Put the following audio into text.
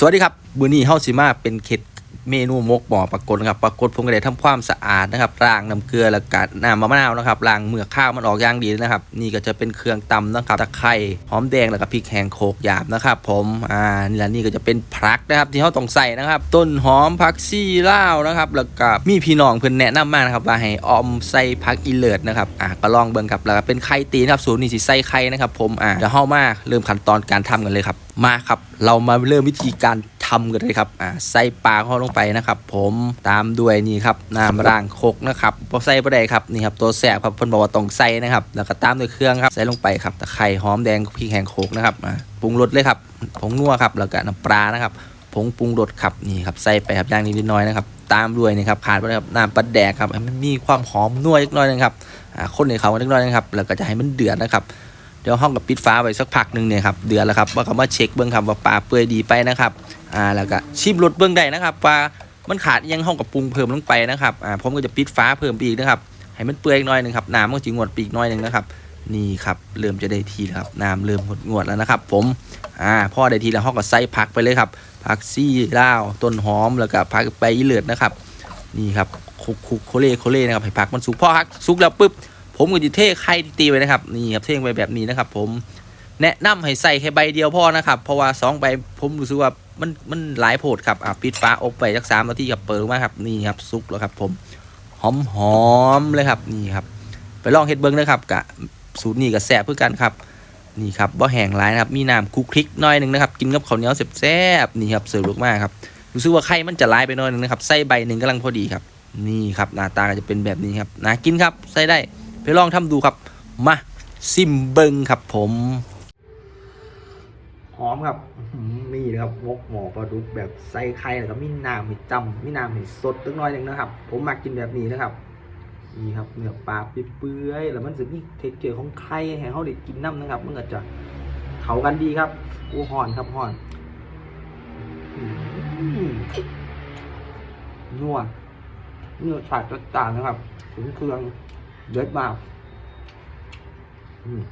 สวัสดีครับ มือนี้เฮาสิมาเป็นเขต เมนูมกหมอปรากฏครับปรากฏผมก็ได้ทำความสะอาดนะครับล้างน้ำเกลือแล้วก็น้ำมะนาวนะครับล้างเมือกข้าวมันออกอย่างดีนะครับ นี่ก็จะเป็นเครื่องตำนะครับตะไคร้หอมแดงแล้วก็พริกแห้งโขกหยาบนะครับ ผมอ่านี่แหละนี่ก็จะเป็นผักนะครับ ที่เฮาต้องใส่นะครับ ต้นหอมผักซี่ล่านะครับแล้วก็มีพี่น้องเพิ่อนแนะนำมากนะครับว่าให้ออมใส่ผักอีเลิศนะครับอ่าก็ลองเบิ่งครับแล้วก็เป็นไข่ตีนะครับสูตรนี้สิใส่ไข่นะครับ ผมอ่าเดี๋ยวเฮามาเริ่มขั้นตอนการทำกันเลยครับ มาครับ เรามาเริ่มวิธีการ ทำกันเลยครับอ่าใส่ปลาเข้าลงไปนะครับ ผมตามด้วยนี่ครับน้ำร่างโคกนะครับพอใส่ไปได้ครับนี่ครับตัวแสบครับเพิ่นบอกว่าต้องใส่นะครับ แล้วก็ตามด้วยเครื่องครับใส่ลงไปครับตะไคร้หอมแดงพริกแห้งโคกนะครับปรุงรสเลยครับผงนัวครับแล้วก็น้ำปลานะครับผงปรุงรสครับนี่ครับใส่ไปครับอย่างนิดน้อยนะครับตามด้วยนี่ครับขาดไปครับน้ำปลาแดกครับมันมีความหอมนัวเล็กน้อยนึงครับคนในเขาเล็กน้อยนึงครับแล้วก็จะให้มันเดือดนะครับเดี๋ยวห้องกับปิดฟ้าไว้สักพักหนึ่งเนี่ยครับเดือนแล้วครับว่าเขามาเช็คเบื้องครับว่าปลาเปื่อยดีไปนะครับ อ่าแล้วก็ชิมรสเบื้องใดนะครับว่ามันขาดยังห้องกับปรุงเพิ่มลงไปนะครับอ่าผมก็จะปิดฟ้าเพิ่มไปอีกนะครับให้มันเปื่อยหน่อยหนึงครับน้ำก็จะงวดปีกหน่อยหนึงนะครับนี่ครับเริ่มจะได้ทีแล้วครับน้ำเริ่มหดงวดแล้วนะครับ ผมอ่าพอได้ทีแล้วห้องก็ใส่ผักไปเลยครับผักซี่ล่าวต้นหอมแล้วก็ผักใบอีเลือดนะครับ นี่ครับคุกคุกโคเล่โคเล่นะครับให้ผักมันสุกพอผักสุกแล้วปุ๊บผมก็จะเทไข่ตีไว้นะครับนี่ครับเทไว้แบบนี้นะครับ ผมแนะนำให้ใส่แค่ใบเดียวพอนะครับ เพราะว่าสองใบผมรู้สึกว่า มันมันหลายโพดครับอะปิดฟ้าอบไปสักสามนาทีกับเปิดมาครับนี่ครับซุกแล้วครับ ผมหอมหอมๆเลยครับนี่ครับ ไปลองเฮ็ดเบิ้งนะครับกะสูตรนี้กับแซ่บเพื่อกันครับนี่ครับบ่แห้งหลายนะครับมีน้ำคุกคลิกน้อยหนึ่งนะครับกินกับข้าวเหนียวแซ่บๆนี่ครับเสิร์ฟลูกมากครับรู้สึกว่าไข่มันจะหลายไปน้อยหนึงนะครับใส่ใบหนึ่งกำลังพอดีครับ นี่ครับหน้าตาก็จะเป็นแบบนี้ครับน่ากินครับใส่ได้ไปลองทำดูครับมาซิมเบิงครับผม หอมครับอื้อหือนี่นะครับมกหมอปลาดุกแบบใส่ไข่แล้วก็มีน้ำมีจำมีน้ำมีสดตั้งน้อยหนึ่งนะครับ ผมมากินแบบนี้นะครับนี่ครับเนื้อปลาเปื่อยๆแล้วมันจะมีเทคเจอร์ของไข่ให้เขาได้กินน้ำนะครับมันก็จะเข้ากันดีครับอู้หอนครับหอนนัวเนื้อฉาดจัดจานนะครับถึงเครื่องเด็ดมาก อืม